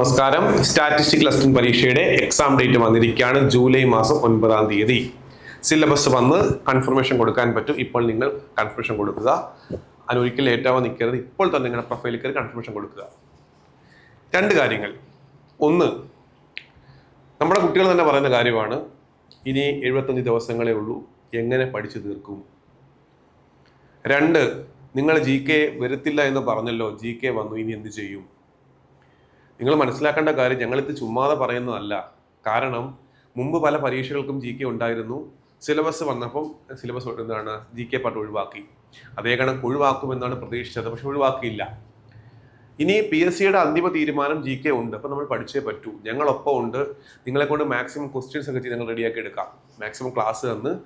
നമസ്കാരം. സ്റ്റാറ്റിസ്റ്റിക് ലെസ്റ്റിംഗ് പരീക്ഷയുടെ exam date വന്നിരിക്കുകയാണ്. ജൂലൈ മാസം ഒൻപതാം തീയതി. സിലബസ് വന്ന് കൺഫർമേഷൻ കൊടുക്കാൻ പറ്റും. ഇപ്പോൾ നിങ്ങൾ കൺഫർമേഷൻ കൊടുക്കുക. അതിനൊരിക്കൽ ലേറ്റാവാൻ നിൽക്കരുത്. ഇപ്പോൾ തന്നെ നിങ്ങളുടെ പ്രൊഫൈലിൽ കയറി കൺഫർമേഷൻ കൊടുക്കുക. രണ്ട് കാര്യങ്ങൾ. ഒന്ന് നമ്മുടെ കുട്ടികൾ തന്നെ പറയുന്ന കാര്യമാണ്. ഇനി എഴുപത്തഞ്ച് ദിവസങ്ങളേ ഉള്ളൂ. എങ്ങനെ പഠിച്ചു തീർക്കും? രണ്ട് നിങ്ങൾ ജി കെ വരത്തില്ല എന്ന് പറഞ്ഞല്ലോ. ജി കെ വന്നു. ഇനി എന്ത് ചെയ്യും? നിങ്ങൾ മനസ്സിലാക്കേണ്ട കാര്യം ഞങ്ങളിത് ചുമ്മാതെ പറയുന്നതല്ല. കാരണം മുമ്പ് പല പരീക്ഷകൾക്കും ജി കെ ഉണ്ടായിരുന്നു. സിലബസ് വന്നപ്പം സിലബസ് എന്താണ് ജി കെ പാട്ട് ഒഴിവാക്കി. അതേ കണക്ക് ഒഴിവാക്കുമെന്നാണ് പ്രതീക്ഷിച്ചത്. പക്ഷെ ഒഴിവാക്കിയില്ല. ഇനി പി എസ് സിയുടെ അന്തിമ തീരുമാനം ജി കെ ഉണ്ട്. അപ്പോൾ നമ്മൾ പഠിച്ചേ പറ്റൂ. ഞങ്ങളൊപ്പം ഉണ്ട്. നിങ്ങളെ കൊണ്ട് മാക്സിമം ക്വസ്റ്റ്യൻസ് ഒക്കെ ചെയ്ത് ഞങ്ങൾ റെഡിയാക്കി എടുക്കാം. മാക്സിമം ക്ലാസ് തന്ന്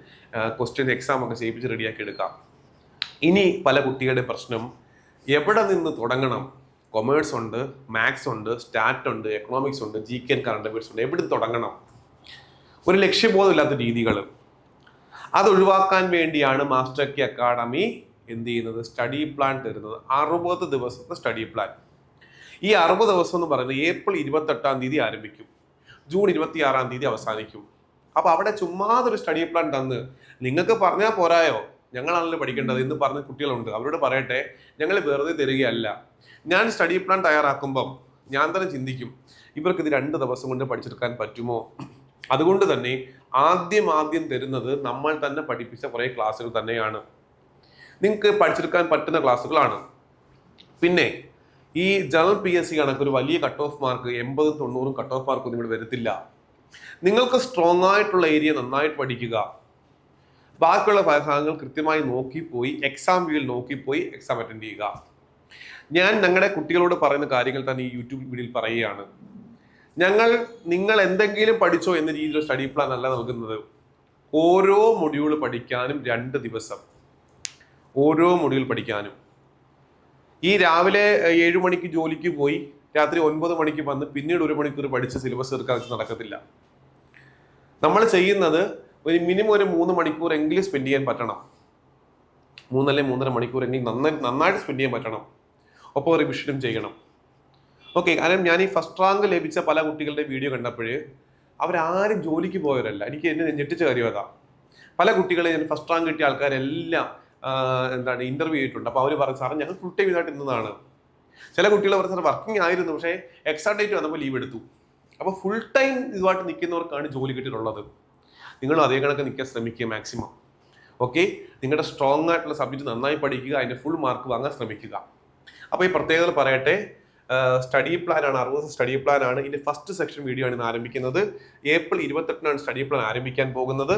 ക്വസ്റ്റ്യൻ എക്സാം ഒക്കെ ചെയ്യിപ്പിച്ച് റെഡിയാക്കി എടുക്കാം. ഇനി പല കുട്ടികളുടെ പ്രശ്നം. എവിടെ നിന്ന് തുടങ്ങണം? കൊമേഴ്സ് ഉണ്ട് മാത്സ് ഉണ്ട് സ്റ്റാറ്റ് ഉണ്ട് എക്കണോമിക്സ് ഉണ്ട് ജി കെ കറണ്ട് അഫയേഴ്സ് ഉണ്ട്. എവിടെ തുടങ്ങണം? ഒരു ലക്ഷ്യബോധമില്ലാത്ത രീതികൾ അത് ഒഴിവാക്കാൻ വേണ്ടിയാണ് മാസ്റ്റർ കി അക്കാഡമി എന്ത് ചെയ്യുന്നത്? സ്റ്റഡി പ്ലാൻ തരുന്നത്. അറുപത് ദിവസത്തെ സ്റ്റഡി പ്ലാൻ ഈ അറുപത് ദിവസം എന്ന് പറയുന്നത് ഏപ്രിൽ ഇരുപത്തെട്ടാം തീയതി ആരംഭിക്കും. ജൂൺ ഇരുപത്തി ആറാം തീയതി അവസാനിക്കും. അപ്പോൾ അവിടെ ചുമ്മാതൊരു സ്റ്റഡി പ്ലാൻ തന്ന്. നിങ്ങൾക്ക് പറഞ്ഞാൽ പോരായോ? ഞങ്ങളാണല്ലോ പഠിക്കേണ്ടത് എന്ന് പറഞ്ഞ കുട്ടികളുണ്ട്. അവരോട് പറയട്ടെ ഞങ്ങൾ വെറുതെ തരികയല്ല. ഞാൻ സ്റ്റഡി പ്ലാൻ തയ്യാറാക്കുമ്പം ഞാൻ തന്നെ ചിന്തിക്കും ഇവർക്ക് ഇത് രണ്ട് ദിവസം കൊണ്ട് പഠിച്ചെടുക്കാൻ പറ്റുമോ? അതുകൊണ്ട് തന്നെ ആദ്യം ആദ്യം തരുന്നത് നമ്മൾ തന്നെ പഠിപ്പിച്ച കുറേ ക്ലാസ്സുകൾ തന്നെയാണ്. നിങ്ങൾക്ക് പഠിച്ചെടുക്കാൻ പറ്റുന്ന ക്ലാസ്സുകളാണ്. പിന്നെ ഈ ജനറൽ പി എസ് സി കണക്ക് ഒരു വലിയ കട്ട് ഓഫ് മാർക്ക് എൺപതും തൊണ്ണൂറും കട്ട് ഓഫ് മാർക്ക് ഒന്നും ഇവിടെ വരത്തില്ല. നിങ്ങൾക്ക് സ്ട്രോങ് ആയിട്ടുള്ള ഏരിയ നന്നായിട്ട് പഠിക്കുക. ബാക്കിയുള്ള ഭാഗങ്ങൾ കൃത്യമായി നോക്കിപ്പോയി എക്സാം വ്യൂവിൽ നോക്കിപ്പോയി എക്സാം അറ്റൻഡ് ചെയ്യുക. ഞാൻ ഞങ്ങളുടെ കുട്ടികളോട് പറയുന്ന കാര്യങ്ങൾ തന്നെ ഈ യൂട്യൂബ് വീഡിയോയിൽ പറയുകയാണ്. ഞങ്ങൾ നിങ്ങൾ എന്തെങ്കിലും പഠിച്ചോ എന്ന രീതിയിൽ സ്റ്റഡി പ്ലാൻ അല്ല നൽകുന്നത്. ഓരോ മൊഡ്യൂൾ പഠിക്കാനും രണ്ട് ദിവസം. ഓരോ മൊഡ്യൂൾ പഠിക്കാനും. ഈ രാവിലെ ഏഴു മണിക്ക് ജോലിക്ക് പോയി രാത്രി ഒൻപത് മണിക്ക് വന്ന് പിന്നീട് ഒരു മണിക്കൂർ പഠിച്ച് സിലബസ് തീർക്കാൻ നടക്കത്തില്ല. നമ്മൾ ചെയ്യുന്നത് ഒരു മിനിമം ഒരു മൂന്ന് മണിക്കൂർ എങ്കിലും സ്പെൻഡ് ചെയ്യാൻ പറ്റണം. മൂന്നല്ലേ മൂന്നര മണിക്കൂർ എങ്കിലും നന്നായി നന്നായിട്ട് സ്പെൻഡ് ചെയ്യാൻ പറ്റണം. ഒപ്പം റിവിഷനും ചെയ്യണം. ഓക്കെ കാരണം ഞാൻ ഈ ഫസ്റ്റ് റാങ്ക് ലഭിച്ച പല കുട്ടികളുടെ വീഡിയോ കണ്ടപ്പോൾ അവരാരും ജോലിക്ക് പോയവരല്ല. എനിക്ക് എന്നെ ഞെട്ടിച്ച കാര്യം അതാ. പല കുട്ടികളെ ഞാൻ ഫസ്റ്റ് റാങ്ക് കിട്ടിയ ആൾക്കാരെല്ലാം എന്താണ് ഇന്റർവ്യൂ ചെയ്തിട്ടുണ്ട്. അപ്പോൾ അവർ പറഞ്ഞു സാറേ ഞങ്ങൾ ഫുൾ ടൈം ഇതായിട്ട് ഇന്നതാണ് ചില കുട്ടികൾ പറഞ്ഞു സാർ വർക്കിംഗ് ആയിരുന്നു പക്ഷേ എക്സാം ഡേറ്റ് വന്നപ്പോൾ ലീവ് എടുത്തു. അപ്പോൾ ഫുൾ ടൈം ഇതുമായിട്ട് നിൽക്കുന്നവർക്കാണ് ജോലി കിട്ടിയിട്ടുള്ളത്. നിങ്ങളും അതേ കണക്ക് നിൽക്കാൻ ശ്രമിക്കുക മാക്സിമം ഓക്കെ നിങ്ങളുടെ സ്ട്രോങ് ആയിട്ടുള്ള സബ്ജക്റ്റ് നന്നായി പഠിക്കുക അതിന്റെ ഫുൾ മാർക്ക് വാങ്ങാൻ ശ്രമിക്കുക. അപ്പോൾ ഈ പ്രത്യേകത പറയട്ടെ. സ്റ്റഡി പ്ലാൻ ആണ് അറുപത് സ്റ്റഡി പ്ലാൻ ആണ്. ഇതിന്റെ ഫസ്റ്റ് സെക്ഷൻ വീഡിയോ ആണ് ഇന്ന് ആരംഭിക്കുന്നത്. ഏപ്രിൽ ഇരുപത്തെട്ടിനാണ് സ്റ്റഡി പ്ലാൻ ആരംഭിക്കാൻ പോകുന്നത്.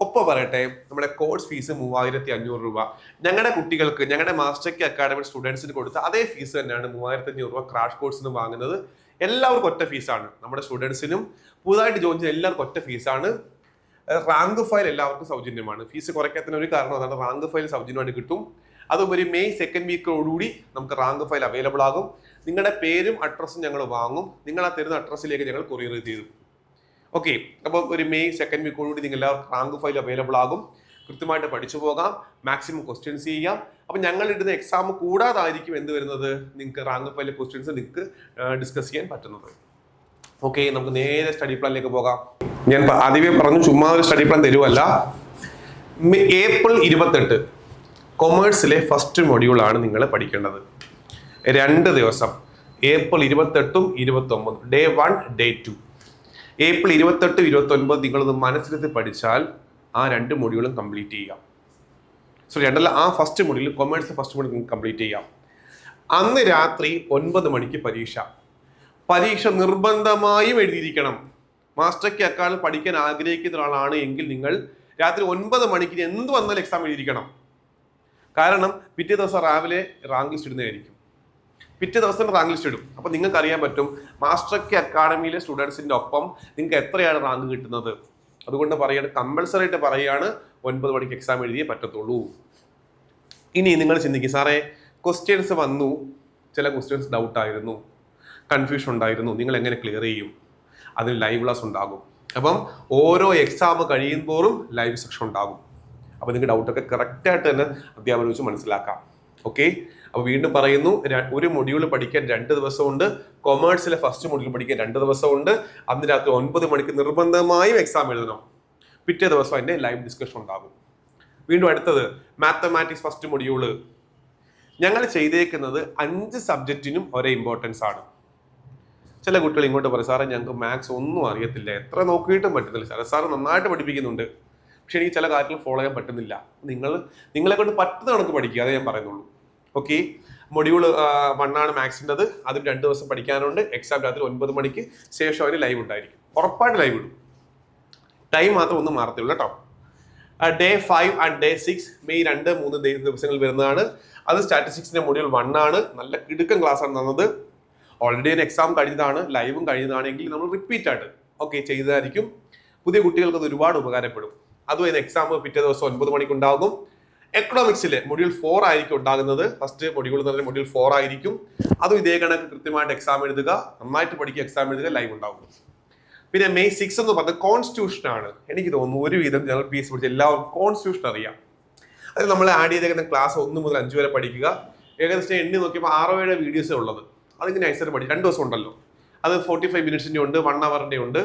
ഒപ്പം പറയട്ടെ നമ്മുടെ കോഴ്സ് ഫീസ് മൂവായിരത്തി അഞ്ഞൂറ് രൂപ. ഞങ്ങളുടെ കുട്ടികൾക്ക് ഞങ്ങളുടെ മാസ്റ്റർ കി അക്കാഡമി സ്റ്റുഡൻസിന് കൊടുത്ത അതേ ഫീസ് തന്നെയാണ് മൂവായിരത്തി അഞ്ഞൂറ് രൂപ ക്രാഷ് കോഴ്സിന് വാങ്ങുന്നത്. എല്ലാവർക്കും ഒറ്റ ഫീസാണ് നമ്മുടെ സ്റ്റുഡൻസിനും പുതുതായിട്ട് ജോയിൻ ചെയ്യുന്ന എല്ലാവർക്കും ഒറ്റ ഫീസാണ് റാങ്ക് ഫയൽ എല്ലാവർക്കും സൗജന്യമാണ്. ഫീസ് കുറയ്ക്കാത്തതിന് ഒരു കാരണം അതാണ് റാങ്ക് ഫയൽ സൗജന്യമായിട്ട് കിട്ടും. അതുപരി മെയ് സെക്കൻഡ് വീക്കോടുകൂടി നമുക്ക് റാങ്ക് ഫയൽ അവൈലബിൾ ആകും. നിങ്ങളുടെ പേരും അഡ്രസ്സും ഞങ്ങൾ വാങ്ങും. നിങ്ങൾ ആ തരുന്ന അഡ്രസ്സിലേക്ക് ഞങ്ങൾ കൊറിയർ ചെയ്തു ഓക്കെ അപ്പോൾ ഒരു മെയ് സെക്കൻഡ് വീക്കോടുകൂടി നിങ്ങൾ എല്ലാവർക്കും റാങ്ക് ഫയൽ അവൈലബിൾ ആകും. കൃത്യമായിട്ട് പഠിച്ചു പോകാം. മാക്സിമം ക്വസ്റ്റ്യൻസ് ചെയ്യാം. അപ്പം ഞങ്ങൾ ഇടുന്ന എക്സാം കൂടാതായിരിക്കും എന്ത് വരുന്നത്? നിങ്ങൾക്ക് റാങ്ക് ഫയൽ ക്വസ്റ്റ്യൻസ് നിങ്ങൾക്ക് ഡിസ്കസ് ചെയ്യാൻ പറ്റുന്നത്. ഓക്കെ നമുക്ക് നേരെ സ്റ്റഡി പ്ലാനിലേക്ക് പോകാം. ഞാൻ ആദ്യമേ പറഞ്ഞു ചുമ്മാ ഒരു സ്റ്റഡി പ്ലാൻ തരുമല്ല ഏപ്രിൽ ഇരുപത്തെട്ട് കൊമേഴ്സിലെ ഫസ്റ്റ് മൊഡ്യൂളാണ് നിങ്ങൾ പഠിക്കേണ്ടത്. രണ്ട് ദിവസം. ഏപ്രിൽ ഇരുപത്തെട്ടും ഇരുപത്തൊമ്പതും. Day one day two April ഇരുപത്തെട്ടും ഇരുപത്തൊൻപത് നിങ്ങളത് മനസ്സിലെത്തി പഠിച്ചാൽ ആ രണ്ട് മൊഡ്യൂളും കംപ്ലീറ്റ് ചെയ്യാം. സോ രണ്ടല്ല ആ first module commerce first module complete ചെയ്യാം. അന്ന് രാത്രി ഒൻപത് മണിക്ക് പരീക്ഷ. പരീക്ഷ നിർബന്ധമായും എഴുതിയിരിക്കണം. മാസ്റ്റർക്ക് അക്കാൾ പഠിക്കാൻ ആഗ്രഹിക്കുന്ന ഒരാളാണ് എങ്കിൽ നിങ്ങൾ രാത്രി ഒൻപത് മണിക്ക് എന്ത് വന്നാലും എക്സാം എഴുതിയിരിക്കണം. കാരണം പിറ്റേ ദിവസം രാവിലെ റാങ്ക് ലിസ്റ്റ് ഇടുന്നതായിരിക്കും. പിറ്റേ ദിവസം റാങ്ക് ലിസ്റ്റ് ഇടും. അപ്പോൾ നിങ്ങൾക്ക് അറിയാൻ പറ്റും മാസ്റ്റർ കെ അക്കാഡമിയിലെ സ്റ്റുഡൻസിന്റെ ഒപ്പം നിങ്ങൾക്ക് എത്രയാണ് റാങ്ക് കിട്ടുന്നത്? അതുകൊണ്ട് പറയാണ് കമ്പൽസറി ആയിട്ട് പറയാണ് ഒൻപത് മണിക്ക് എക്സാം എഴുതിയേ പറ്റത്തുള്ളൂ. ഇനി നിങ്ങൾ ചിന്തിക്കും സാറേ ക്വസ്റ്റ്യൻസ് വന്നു. ചില ക്വസ്റ്റ്യൻസ് ഡൗട്ട് ആയിരുന്നു. കൺഫ്യൂഷൻ ഉണ്ടായിരുന്നു. നിങ്ങൾ എങ്ങനെ ക്ലിയർ ചെയ്യും? അതിന് ലൈവ് ക്ലാസ് ഉണ്ടാകും. അപ്പം ഓരോ എക്സാം കഴിയുമ്പോഴും ലൈവ് സെക്ഷൻ ഉണ്ടാകും. അപ്പോൾ നിങ്ങൾക്ക് ഡൗട്ടൊക്കെ കറക്റ്റായിട്ട് തന്നെ അധ്യാപനം വെച്ച് മനസ്സിലാക്കാം. ഓക്കെ അപ്പോൾ വീണ്ടും പറയുന്നു ഒരു മൊഡ്യൂൾ പഠിക്കാൻ രണ്ട് ദിവസമുണ്ട്. കൊമേഴ്സിലെ ഫസ്റ്റ് മൊഡ്യൂൾ പഠിക്കാൻ രണ്ട് ദിവസമുണ്ട്. അന്ന് രാത്രി ഒൻപത് മണിക്ക് നിർബന്ധമായും എക്സാം എഴുതണം. പിറ്റേ ദിവസം അതിന്റെ ലൈവ് ഡിസ്കഷൻ ഉണ്ടാകും. വീണ്ടും അടുത്തത് മാത്തമാറ്റിക്സ് ഫസ്റ്റ് മൊഡ്യൂൾ ഞങ്ങൾ ചെയ്തേക്കുന്നത് അഞ്ച് സബ്ജക്റ്റിനും ഒരേ ഇമ്പോർട്ടൻസ് ആണ്. ചില കുട്ടികൾ ഇങ്ങോട്ട് പറയും സാറേ ഞങ്ങൾക്ക് മാത്സ് ഒന്നും അറിയത്തില്ല. എത്ര നോക്കിയിട്ടും പറ്റുന്നില്ല. സാറേ സാറ് നന്നായിട്ട് പഠിപ്പിക്കുന്നുണ്ട്. പക്ഷെ എനിക്ക് ചില കാര്യങ്ങൾ ഫോളോ ചെയ്യാൻ പറ്റുന്നില്ല. നിങ്ങൾ നിങ്ങളെ കൊണ്ട് പറ്റുന്ന കണക്ക് പഠിക്കുക. അതേ ഞാൻ പറയുന്നുള്ളൂ. ഓക്കെ മൊഡ്യൂൾ വണ്ണാണ് മാത്സിന്റെത്. അതും രണ്ട് ദിവസം പഠിക്കാനുണ്ട്. എക്സാം രാത്രി ഒൻപത് മണിക്ക് ശേഷം അതിന് ലൈവ് ഉണ്ടായിരിക്കും. ഉറപ്പായിട്ട് ലൈവ് ഇടും. ടൈം മാത്രം ഒന്നും മാറത്തുള്ളൂ കേട്ടോ. Day five and day six May രണ്ട് മൂന്ന് ദിവസങ്ങൾ വരുന്നതാണ്. അത് സ്റ്റാറ്റിസ്റ്റിക്സിന്റെ മൊഡ്യൂൾ വൺ ആണ്. നല്ല കിടുക്കൻ ക്ലാസ് ആണ് തന്നത്. ഓൾറെഡി ഒരു എക്സാം കഴിഞ്ഞതാണ് ലൈവും കഴിഞ്ഞതാണെങ്കിൽ നമ്മൾ റിപ്പീറ്റ് ആയിട്ട് ഓക്കെ ചെയ്തതായിരിക്കും. പുതിയ കുട്ടികൾക്ക് അത് ഒരുപാട് ഉപകാരപ്പെടും. അതും ഇത് എക്സാം പിറ്റേ ദിവസം ഒൻപത് മണിക്ക് ഉണ്ടാകും എക്കണോമിക്സിലെ മൊഡ്യൂൾ ഫോർ ആയിരിക്കും ഉണ്ടാകുന്നത്. ഫസ്റ്റ് മൊഡ്യൂൾ എന്ന് പറഞ്ഞാൽ മൊഡ്യൂൾ ഫോർ ആയിരിക്കും. അതും ഇതേ കണക്ക് കൃത്യമായിട്ട് എക്സാം എഴുതുക നന്നായിട്ട് പഠിക്കുക എക്സാം എഴുതുക ലൈവ് ഉണ്ടാകും പിന്നെ മെയ് സിക്സ് എന്ന് പറഞ്ഞത് കോൺസ്റ്റിറ്റ്യൂഷൻ ആണ്. എനിക്ക് തോന്നുന്നു ഒരുവിധം ജനറൽ പി എസ് പഠിച്ച എല്ലാവർക്കും കോൺസ്റ്റിറ്റ്യൂഷൻ അറിയാം. അതിൽ നമ്മൾ ആഡ് ചെയ്തേക്കുന്ന ക്ലാസ് ഒന്ന് മുതൽ അഞ്ച് വരെ പഠിക്കുക. ഏകദേശം എണ്ണി നോക്കിയപ്പോൾ ആറോ ഏഴ് വീഡിയോസ് ഉള്ളത് അതിങ്ങനെ നൈസായിട്ട് പഠിച്ചു രണ്ട് ദിവസം ഉണ്ടല്ലോ. അത് ഫോർട്ടി ഫൈവ് മിനിറ്റ്സിന്റെ ഉണ്ട് വൺ അവറിന്റെ ഉണ്ട്.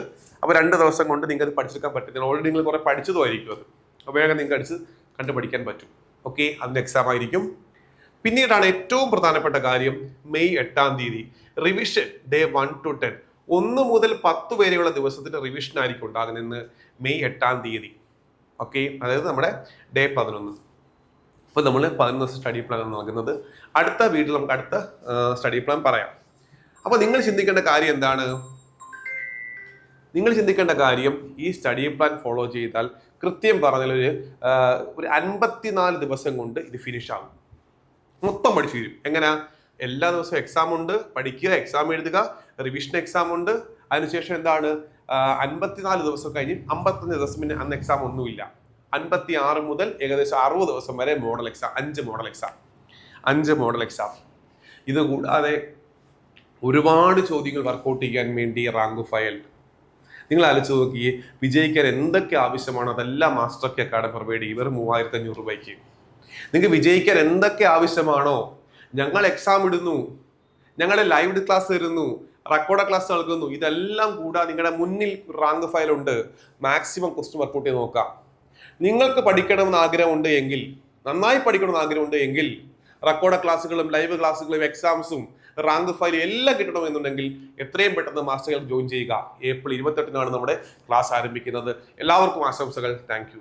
അപ്പോൾ രണ്ട് ദിവസം കൊണ്ട് നിങ്ങൾക്ക് അത് പഠിച്ചെടുക്കാൻ പറ്റും. ഓൾറെഡി നിങ്ങൾ കുറേ പഠിച്ചതുമായിരിക്കും അത്. വേഗം നിങ്ങൾക്ക് അടിച്ച് കണ്ടു പഠിക്കാൻ പറ്റും. ഓക്കെ അതിന് എക്സാം ആയിരിക്കും. പിന്നീടാണ് ഏറ്റവും പ്രധാനപ്പെട്ട കാര്യം മെയ് എട്ടാം തീയതി. Revision day one two ten ഒന്ന് മുതൽ പത്ത് വരെയുള്ള ദിവസത്തിന്റെ റിവിഷൻ ആയിരിക്കും ഉണ്ടാകുന്നതെന്ന് മെയ് എട്ടാം തീയതി. ഓക്കെ അതായത് നമ്മുടെ ഡേ പതിനൊന്ന്. അപ്പോൾ നമ്മൾ പതിനൊന്ന് ദിവസം സ്റ്റഡി പ്ലാൻ നൽകുന്നത്. അടുത്ത വീട്ടിൽ നമുക്ക് അടുത്ത സ്റ്റഡി പ്ലാൻ പറയാം. അപ്പോൾ നിങ്ങൾ ചിന്തിക്കേണ്ട കാര്യം എന്താണ്? നിങ്ങൾ ചിന്തിക്കേണ്ട കാര്യം ഈ സ്റ്റഡി പ്ലാൻ ഫോളോ ചെയ്താൽ കൃത്യം പറഞ്ഞാൽ ഒരു അൻപത്തിനാല് ദിവസം കൊണ്ട് ഇത് ഫിനിഷ് ആകും. മൊത്തം പഠിച്ചു തീരും. എങ്ങനെയാ എല്ലാ ദിവസവും എക്സാം ഉണ്ട് പഠിക്കുക എക്സാം എഴുതുക റിവിഷൻ എക്സാം ഉണ്ട്. അതിനുശേഷം എന്താണ്? അൻപത്തിനാല് ദിവസം കഴിഞ്ഞ് അമ്പത്തഞ്ച് ദിവസം പിന്നെ അന്ന് എക്സാം ഒന്നുമില്ല. അൻപത്തി ആറ് മുതൽ ഏകദേശം അറുപത് ദിവസം വരെ മോഡൽ എക്സാം അഞ്ച് മോഡൽ എക്സാം അഞ്ച് മോഡൽ എക്സാം ഇത് കൂടാതെ ഒരുപാട് ചോദ്യങ്ങൾ വർക്കൗട്ട് ചെയ്യാൻ വേണ്ടി റാങ്ക് ഫയൽ നിങ്ങൾ ആലോചിച്ച് നോക്കിയേ വിജയിക്കാൻ എന്തൊക്കെ ആവശ്യമാണ്? അതെല്ലാം മാസ്റ്റർ കെ അക്കാഡമി പ്രൊവൈഡ് ചെയ്യും. വെറും മൂവായിരത്തി അഞ്ഞൂറ് രൂപയ്ക്ക്. നിങ്ങൾക്ക് വിജയിക്കാൻ എന്തൊക്കെ ആവശ്യമാണോ? ഞങ്ങൾ എക്സാം ഇടുന്നു. ഞങ്ങളുടെ ലൈവ് ക്ലാസ് തരുന്നു റെക്കോർഡ് ക്ലാസ് നൽകുന്നു. ഇതെല്ലാം കൂടാതെ നിങ്ങളുടെ മുന്നിൽ റാങ്ക് ഫയൽ ഉണ്ട്. മാക്സിമം ക്വസ്റ്റ്യൻ വർക്കൗട്ട് ചെയ്ത് നോക്കാം. നിങ്ങൾക്ക് പഠിക്കണമെന്ന് ആഗ്രഹമുണ്ട് എങ്കിൽ നന്നായി പഠിക്കണമെന്ന് ആഗ്രഹമുണ്ട് എങ്കിൽ റെക്കോർഡ് ക്ലാസ്സുകളും ലൈവ് ക്ലാസ്സുകളും എക്സാംസും റാങ്ക് ഫയൽ എല്ലാം കിട്ടണമെന്നുണ്ടെങ്കിൽ എത്രയും പെട്ടെന്ന് മാസ്റ്റർ ജോയിൻ ചെയ്യുക. ഏപ്രിൽ ഇരുപത്തെട്ടിനാണ് നമ്മുടെ ക്ലാസ് ആരംഭിക്കുന്നത്. എല്ലാവർക്കും ആശംസകൾ. താങ്ക്